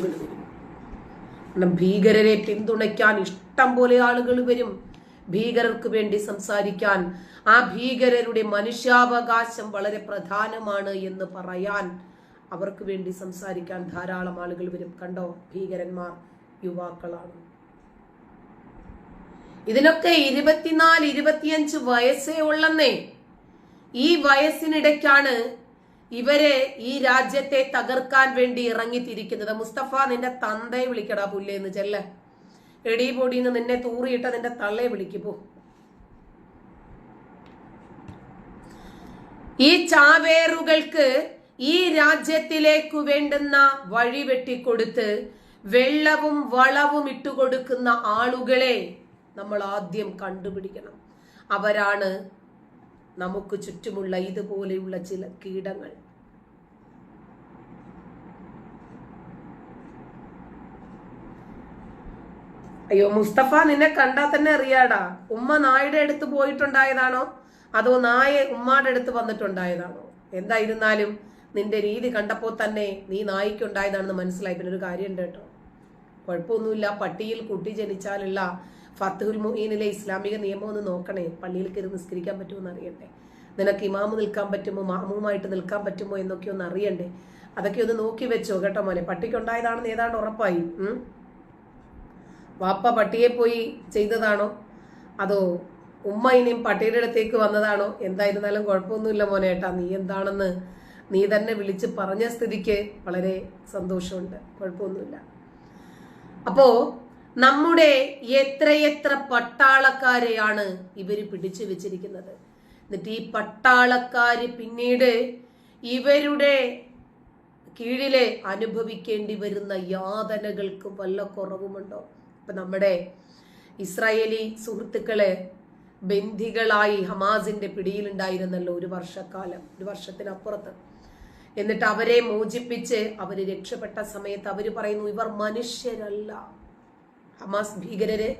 കാരണം ഭീകരരെ പിന്തുണയ്ക്കാൻ ഇഷ്ടം പോലെ ആളുകൾ വരും. ഭീകരർക്ക് വേണ്ടി സംസാരിക്കാൻ. ആ ഭീകരരുടെ മനുഷ്യാവകാശം വളരെ പ്രധാനമാണ് എന്ന് പറയാൻ അവർക്ക് വേണ്ടി സംസാരിക്കാൻ ധാരാളം ആളുകൾ വരും. കണ്ടോ? ഭീകരന്മാർ യുവാക്കളാണ്. ഇതിനൊക്കെ ഇരുപത്തിനാല് ഇരുപത്തിയഞ്ച് വയസ്സേ ഉള്ളെന്നേ. ഈ വയസ്സിനിടയ്ക്കാണ് ഇവരെ ഈ രാജ്യത്തെ തകർക്കാൻ വേണ്ടി ഇറങ്ങിത്തിരിക്കുന്നത്. മുസ്തഫ നിന്റെ തന്തയെ വിളിക്കടാ പുല്ലേന്ന് ചെല്ല. എടി പൊടിന്ന് നിന്നെ തൂറിയിട്ട് നിന്റെ തള്ളയെ വിളിക്കുപോ ഈ ചാവേറുകൾക്ക് ഈ രാജ്യത്തിലേക്കു വേണ്ടുന്ന വഴി വെട്ടിക്കൊടുത്ത് വെള്ളവും വളവും ഇട്ടുകൊടുക്കുന്ന ആളുകളെ നമ്മൾ ആദ്യം കണ്ടുപിടിക്കണം. അവരാണ് നമുക്ക് ചുറ്റുമുള്ള ഇതുപോലെയുള്ള ചില കീടങ്ങൾ. അയ്യോ മുസ്തഫ നിന്നെ കണ്ടാൽ തന്നെ അറിയാടാ. ഉമ്മ നായുടെ അടുത്ത് പോയിട്ടുണ്ടായതാണോ? അതോ നായ ഉമ്മാടെ അടുത്ത് വന്നിട്ടുണ്ടായതാണോ? എന്തായിരുന്നാലും നിന്റെ രീതി കണ്ടപ്പോൾ തന്നെ നീ നായിക്കുണ്ടായതാണെന്ന് മനസ്സിലായി. പിന്നെ ഒരു കാര്യമുണ്ട് കേട്ടോ. കുഴപ്പമൊന്നുമില്ല. പട്ടിയിൽ കുട്ടി ജനിച്ചാലുള്ള ഫത്തുൽ മുഹീനിലെ ഇസ്ലാമിക നിയമം ഒന്ന് നോക്കണേ. പള്ളിയിൽ കയറി നിസ്കരിക്കാൻ പറ്റുമോ അറിയണ്ടേ? നിനക്ക് ഇമാമ് നിൽക്കാൻ പറ്റുമോ? മാമുമായിട്ട് നിൽക്കാൻ പറ്റുമോ എന്നൊക്കെ ഒന്ന് അറിയണ്ടേ? അതൊക്കെ ഒന്ന് നോക്കി വെച്ചോ കേട്ടോ മോനെ. പട്ടിക്കുണ്ടായതാണെന്ന് ഏതാണ്ട് ഉറപ്പായി. വാപ്പ പട്ടിയെ പോയി ചെയ്തതാണോ? അതോ ഉമ്മ ഇനിയും പട്ടിയുടെ അടുത്തേക്ക് വന്നതാണോ? എന്തായിരുന്നാലും കുഴപ്പമൊന്നുമില്ല മോനെ ഏട്ടാ. നീ എന്താണെന്ന് നീ തന്നെ വിളിച്ച് പറഞ്ഞ സ്ഥിതിക്ക് വളരെ സന്തോഷമുണ്ട്. കുഴപ്പമൊന്നുമില്ല. അപ്പോ നമ്മുടെ എത്രയെത്ര പട്ടാളക്കാരെയാണ് ഇവർ പിടിച്ചു വെച്ചിരിക്കുന്നത്. എന്നിട്ട് ഈ പട്ടാളക്കാര് പിന്നീട് ഇവരുടെ കീഴിലെ അനുഭവിക്കേണ്ടി വരുന്ന യാതനകൾക്ക് വല്ല കുറവുമുണ്ടോ? ഇപ്പൊ നമ്മുടെ ഇസ്രായേലി സുഹൃത്തുക്കളെ ബന്ധികളായി ഹമാസിന്റെ പിടിയിലുണ്ടായിരുന്നല്ലോ ഒരു വർഷക്കാലം ഒരു വർഷത്തിനപ്പുറത്ത്. എന്നിട്ട് അവരെ മോചിപ്പിച്ച് അവർ രക്ഷപ്പെട്ട സമയത്ത് അവർ പറയുന്നു ഇവർ മനുഷ്യരല്ല. ഹമാസ് ഭീകരര്.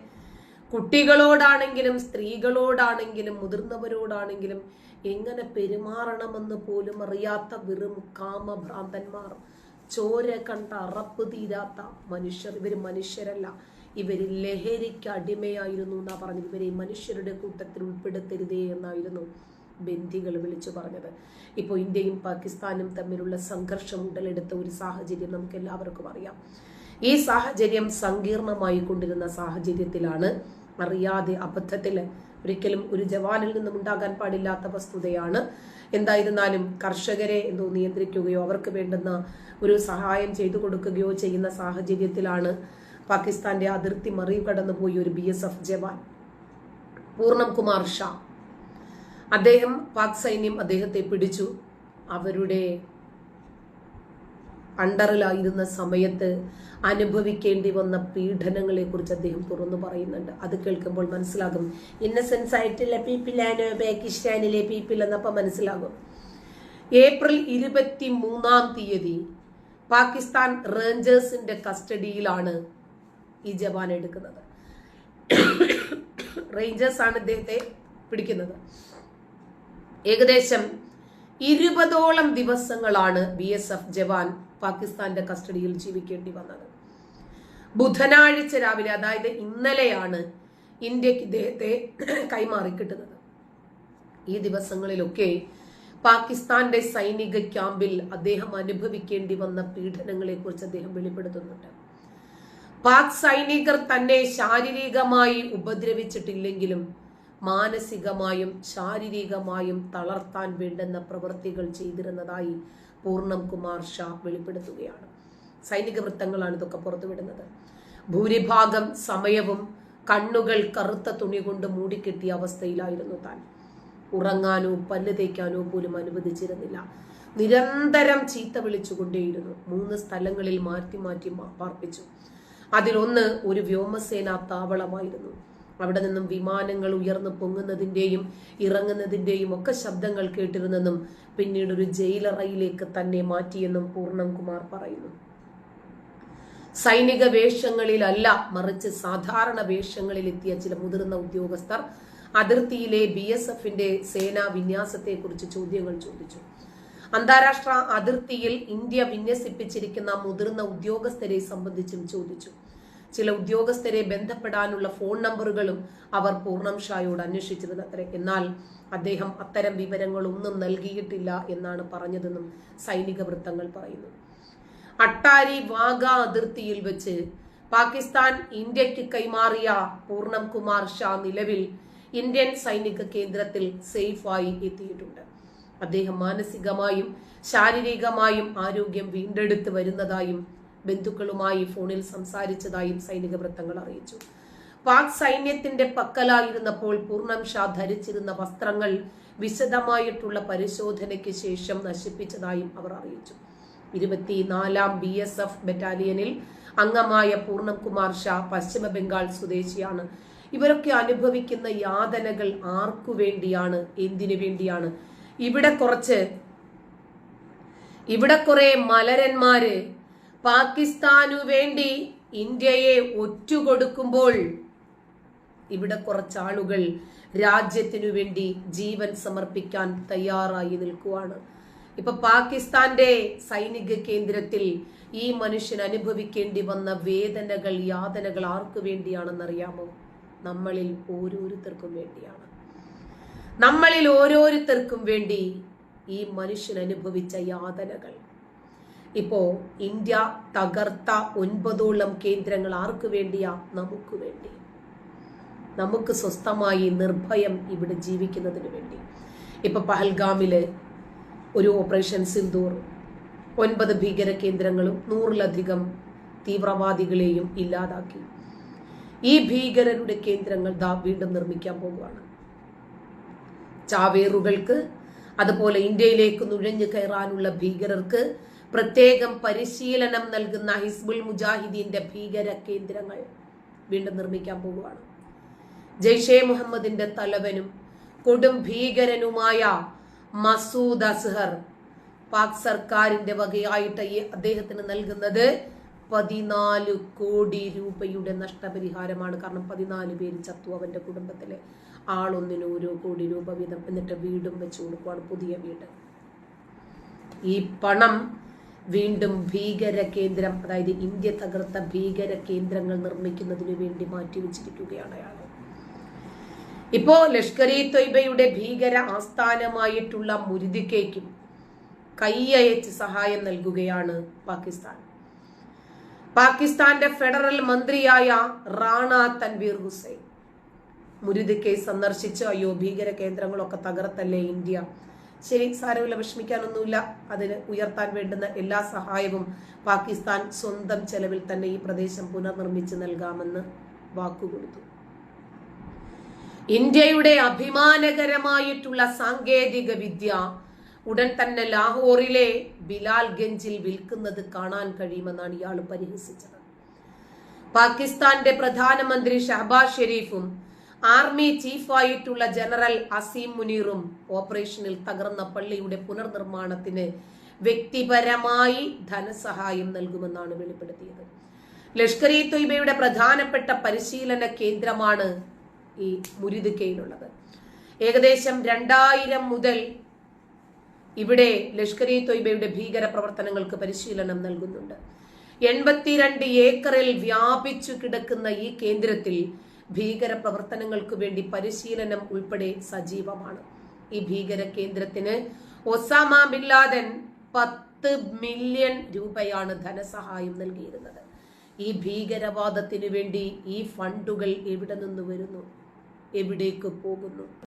കുട്ടികളോടാണെങ്കിലും സ്ത്രീകളോടാണെങ്കിലും മുതിർന്നവരോടാണെങ്കിലും എങ്ങനെ പെരുമാറണമെന്ന് പോലും അറിയാത്ത വെറും കാമഭ്രാന്തന്മാർ. ചോര കണ്ട അറപ്പ് തീരാത്ത മനുഷ്യർ. ഇവർ മനുഷ്യരല്ല. ഇവർ ലഹരിക്ക് അടിമയായിരുന്നു എന്നാ പറഞ്ഞത്. ഇവരെ മനുഷ്യരുടെ കൂട്ടത്തിൽ ഉൾപ്പെടുത്തരുതേ എന്നായിരുന്നു ബന്ധികൾ വിളിച്ചു പറഞ്ഞത്. ഇപ്പോൾ ഇന്ത്യയും പാകിസ്ഥാനും തമ്മിലുള്ള സംഘർഷം ഉടലെടുത്ത ഒരു സാഹചര്യം നമുക്ക് എല്ലാവർക്കും അറിയാം. ഈ സാഹചര്യം സങ്കീർണമായി കൊണ്ടിരുന്ന സാഹചര്യത്തിലാണ് അറിയാതെ അബദ്ധത്തിൽ ഒരിക്കലും ഒരു ജവാനിൽ നിന്നും ഉണ്ടാകാൻ പാടില്ലാത്ത വസ്തുതയാണ്. എന്തായിരുന്നാലും കർഷകരെ എന്തോ നിയന്ത്രിക്കുകയോ അവർക്ക് വേണ്ടുന്ന ഒരു സഹായം ചെയ്തു കൊടുക്കുകയോ ചെയ്യുന്ന സാഹചര്യത്തിലാണ് പാകിസ്ഥാന്റെ അതിർത്തി മറികടന്നു പോയി ഒരു B S F jawan. Purnam Kumar Shaw. അദ്ദേഹം പാക് സൈന്യം അദ്ദേഹത്തെ പിടിച്ചു. അവരുടെ അണ്ടറിലായിരുന്ന സമയത്ത് അനുഭവിക്കേണ്ടി വന്ന പീഡനങ്ങളെ കുറിച്ച് അദ്ദേഹം തുറന്നു പറയുന്നുണ്ട്. അത് കേൾക്കുമ്പോൾ മനസ്സിലാകും. ഇന്നസെൻസ് ആയിട്ടുള്ള പീപ്പിളാണ് പാകിസ്ഥാനിലെ പീപ്പിൾ എന്നപ്പോൾ മനസ്സിലാകും. ഏപ്രിൽ ഇരുപത്തി മൂന്നാം തീയതി പാകിസ്ഥാൻ റേഞ്ചേഴ്സിന്റെ കസ്റ്റഡിയിലാണ് ഈ ജവാൻ എടുക്കുന്നത്. റേഞ്ചേഴ്സ് ആണ് ഇദ്ദേഹത്തെ പിടിക്കുന്നത്. ഏകദേശം ഇരുപതോളം ദിവസങ്ങളാണ് ബി എസ് എഫ് ജവാൻ പാകിസ്ഥാന്റെ കസ്റ്റഡിയിൽ ജീവിക്കേണ്ടി വന്നത്. ബുധനാഴ്ച രാവിലെ അതായത് ഇന്നലെയാണ് ഇന്ത്യയ്ക്ക് ഇദ്ദേഹത്തെ കൈമാറി കിട്ടുന്നത്. ഈ ദിവസങ്ങളിലൊക്കെ പാകിസ്ഥാന്റെ സൈനിക ക്യാമ്പിൽ അദ്ദേഹം അനുഭവിക്കേണ്ടി വന്ന പീഡനങ്ങളെ കുറിച്ച് അദ്ദേഹം വെളിപ്പെടുത്തുന്നുണ്ട്. പാക് സൈനികർ തന്നെ ശാരീരികമായി ഉപദ്രവിച്ചിട്ടില്ലെങ്കിലും മാനസികമായും ശാരീരികമായും തളർത്താൻ വേണ്ടുന്ന പ്രവൃത്തികൾ ചെയ്തിരുന്നതായി പൂർണം കുമാർ ഷാ വെളിപ്പെടുത്തുകയാണ്. സൈനിക വൃത്തങ്ങളാണ് ഇതൊക്കെ പുറത്തുവിടുന്നത്. ഭൂരിഭാഗം സമയവും കണ്ണുകൾ കറുത്ത തുണി കൊണ്ട് മൂടിക്കെട്ടിയ അവസ്ഥയിലായിരുന്നു താൻ. ഉറങ്ങാനോ പല്ല് തേക്കാനോ പോലും അനുവദിച്ചിരുന്നില്ല. നിരന്തരം ചീത്ത വിളിച്ചുകൊണ്ടേയിരുന്നു. മൂന്ന് സ്ഥലങ്ങളിൽ മാറ്റി മാറ്റി പാർപ്പിച്ചു അതിലൊന്ന് ഒരു വ്യോമസേനാ താവളമായിരുന്നു. അവിടെ നിന്നും വിമാനങ്ങൾ ഉയർന്നു പൊങ്ങുന്നതിന്റെയും ഇറങ്ങുന്നതിന്റെയും ഒക്കെ ശബ്ദങ്ങൾ കേട്ടിരുന്നെന്നും പിന്നീട് ഒരു ജയിലറയിലേക്ക് തന്നെ മാറ്റിയെന്നും പൂർണം കുമാർ പറയുന്നു. സൈനിക വേഷങ്ങളിലല്ല മറിച്ച് സാധാരണ വേഷങ്ങളിൽ എത്തിയ ചില മുതിർന്ന ഉദ്യോഗസ്ഥർ അതിർത്തിയിലെ ബി എസ് എഫിന്റെ സേനാ വിന്യാസത്തെക്കുറിച്ച് ചോദ്യങ്ങൾ ചോദിച്ചു. അന്താരാഷ്ട്ര അതിർത്തിയിൽ ഇന്ത്യ വിന്യസിപ്പിച്ചിരിക്കുന്ന മുതിർന്ന ഉദ്യോഗസ്ഥരെ സംബന്ധിച്ചും ചോദിച്ചു. ചില ഉദ്യോഗസ്ഥരെ ബന്ധപ്പെടാനുള്ള ഫോൺ നമ്പറുകളും അവർ പൂർണം ഷായോട് അന്വേഷിച്ചിരുന്നത്രേ എന്നാൽ അദ്ദേഹം അത്തരം വിവരങ്ങളൊന്നും നൽകിയിട്ടില്ല എന്നാണ് പറഞ്ഞതെന്നും സൈനിക വൃത്തങ്ങൾ പറയുന്നു. അട്ടാരി വാഗ അതിർത്തിയിൽ വെച്ച് പാകിസ്ഥാൻ ഇന്ത്യയ്ക്ക് കൈമാറിയ പൂർണം കുമാർ ഷാ നിലവിൽ ഇന്ത്യൻ സൈനിക കേന്ദ്രത്തിൽ സേഫായി എത്തിയിട്ടുണ്ട്. അദ്ദേഹം മാനസികമായും ശാരീരികമായും ആരോഗ്യം വീണ്ടെടുത്ത് വരുന്നതായും ബന്ധുക്കളുമായി ഫോണിൽ സംസാരിച്ചതായും സൈനിക വൃത്തങ്ങൾ അറിയിച്ചു. പാക് സൈന്യത്തിന്റെ പക്കലായിരുന്നപ്പോൾ പൂർണം ഷാ ധരിച്ചിരുന്ന വസ്ത്രങ്ങൾ വിശദമായിട്ടുള്ള പരിശോധനയ്ക്ക് ശേഷം നശിപ്പിച്ചതായും അവർ അറിയിച്ചു. ഇരുപത്തിനാലാം ബി എസ് എഫ് ബറ്റാലിയനിൽ അംഗമായ പൂർണകുമാർ ഷാ പശ്ചിമ ബംഗാൾ സ്വദേശിയാണ്. ഇവരൊക്കെ അനുഭവിക്കുന്ന യാതനകൾ ആർക്കു വേണ്ടിയാണ് എന്തിനു വേണ്ടിയാണ്? ഇവിടെ കുറച്ച് ഇവിടെ കുറെ മലരന്മാര് പാകിസ്ഥാനു വേണ്ടി ഇന്ത്യയെ ഒറ്റുകൊടുക്കുമ്പോൾ ഇവിടെ കുറച്ചാളുകൾ രാജ്യത്തിനു വേണ്ടി ജീവൻ സമർപ്പിക്കാൻ തയ്യാറായി നിൽക്കുവാണ്. ഇപ്പൊ പാകിസ്ഥാന്റെ സൈനിക കേന്ദ്രത്തിൽ ഈ മനുഷ്യൻ അനുഭവിക്കേണ്ടി വന്ന വേദനകൾ യാതനകൾ ആർക്കു വേണ്ടിയാണെന്നറിയാമോ? നമ്മളിൽ ഓരോരുത്തർക്കും വേണ്ടിയാണ്. നമ്മളിൽ ഓരോരുത്തർക്കും വേണ്ടി ഈ മനുഷ്യൻ അനുഭവിച്ച യാതനകൾ. ഇപ്പോ ഇന്ത്യ തകർത്ത ഒൻപതോളം കേന്ദ്രങ്ങൾ ആർക്ക് വേണ്ടിയാ? നമുക്ക് വേണ്ടി. നമുക്ക് സ്വസ്ഥമായി നിർഭയം ഇവിടെ ജീവിക്കുന്നതിന് വേണ്ടി. ഇപ്പൊ പഹൽഗാമിൽ ഒരു ഓപ്പറേഷൻ സിന്ദൂർ ഒൻപത് ഭീകര കേന്ദ്രങ്ങളും നൂറിലധികം തീവ്രവാദികളെയും ഇല്ലാതാക്കി. ഈ ഭീകരരുടെ കേന്ദ്രങ്ങൾ ദാ വീണ്ടും നിർമ്മിക്കാൻ പോവുകയാണ്. ചാവേറുകൾക്ക് അതുപോലെ ഇന്ത്യയിലേക്ക് നുഴഞ്ഞു കയറാനുള്ള ഭീകരർക്ക് പ്രത്യേകം പരിശീലനം നൽകുന്ന ഹിസ്ബുൽ മുജാഹിദീന്റെ ഭീകര കേന്ദ്രങ്ങൾ വീണ്ടും നിർമ്മിക്കാൻ പോവുകയാണ്. ജയ്ഷെ മുഹമ്മദിന്റെ തലവനും കൊടും ഭീകരനുമായ മസൂദ് അസ്ഹർ പാക് സർക്കാരിന്റെ വകയായിട്ട് അദ്ദേഹത്തിന് നൽകുന്നത് പതിനാല് കോടി രൂപയുടെ നഷ്ടപരിഹാരമാണ്. കാരണം പതിനാല് പേര് ചത്തു. അവന്റെ കുടുംബത്തിലെ ആളൊന്നിന് ഓരോ കോടി രൂപ വീതം. എന്നിട്ട് വീടും വെച്ചു കൊടുക്കുവാണ് പുതിയ വീട്. ഈ പണം വീണ്ടും ഭീകര കേന്ദ്രം അതായത് ഇന്ത്യ തകർത്ത ഭീകര കേന്ദ്രങ്ങൾ നിർമ്മിക്കുന്നതിന് വേണ്ടി മാറ്റിവെച്ചിരിക്കുകയാണ് അയാൾ. ഇപ്പോ ലഷ്കർ ഇ തൊയ്ബയുടെ ഭീകര ആസ്ഥാനമായിട്ടുള്ള മുരുതിക്കേക്കും കൈയയച്ച് സഹായം നൽകുകയാണ് പാകിസ്ഥാൻ. പാകിസ്ഥാന്റെ ഫെഡറൽ മന്ത്രിയായ റാണ തൻവീർ ഹുസൈൻ മുരുതിക്കെ സന്ദർശിച്ച് അയ്യോ ഭീകര കേന്ദ്രങ്ങളൊക്കെ തകർത്തല്ലേ ഇന്ത്യ? ശരി സാരമില്ല വിഷമിക്കാനൊന്നുമില്ല. അതിന് ഉയർത്താൻ വേണ്ടുന്ന എല്ലാ സഹായവും പാകിസ്ഥാൻ സ്വന്തം ചെലവിൽ തന്നെ ഈ പ്രദേശം പുനർനിർമ്മിച്ച് നൽകാമെന്ന് വാക്കുകൊടുത്തു. ഇന്ത്യയുടെ അഭിമാനകരമായിട്ടുള്ള സാങ്കേതിക വിദ്യ ഉടൻ തന്നെ ലാഹോറിലെ ബിലാൽ ഗഞ്ചിൽ വിൽക്കുന്നത് കാണാൻ കഴിയുമെന്നാണ് ഇയാൾ പരിഹസിച്ചത്. പാകിസ്ഥാന്റെ പ്രധാനമന്ത്രി ഷഹബാസ് ഷെരീഫും ആർമി ചീഫായിട്ടുള്ള ജനറൽ അസീം മുനീറും ഓപ്പറേഷനിൽ തകർന്ന പള്ളിയുടെ പുനർനിർമ്മാണത്തിന് വ്യക്തിപരമായി ധനസഹായം നൽകുമെന്നാണ് വെളിപ്പെടുത്തിയത്. ലഷ്കർ ഇ തൊയ്ബയുടെ പ്രധാനപ്പെട്ട പരിശീലന കേന്ദ്രമാണ് ഈ മുരിദുക്കയിലുള്ളത് ഏകദേശം രണ്ടായിരം മുതൽ ഇവിടെ ലഷ്കർ ഇ തൊയ്ബയുടെ ഭീകര പ്രവർത്തനങ്ങൾക്ക് പരിശീലനം നൽകുന്നുണ്ട്. എൺപത്തിരണ്ട് ഏക്കറിൽ വ്യാപിച്ചു കിടക്കുന്ന ഈ കേന്ദ്രത്തിൽ ഭീകര പ്രവർത്തനങ്ങൾക്ക് വേണ്ടി പരിശീലനം ഉൾപ്പെടെ സജീവമാണ്. ഈ ഭീകര കേന്ദ്രത്തിന് ഒസാമ ബിൻ ലാദൻ പത്ത് മില്യൺ രൂപയാണ് ധനസഹായം നൽകിയിരുന്നത്. ഈ ഭീകരവാദത്തിനു വേണ്ടി ഈ ഫണ്ടുകൾ എവിടെ നിന്ന് വരുന്നു? എവിടേക്ക് പോകുന്നു?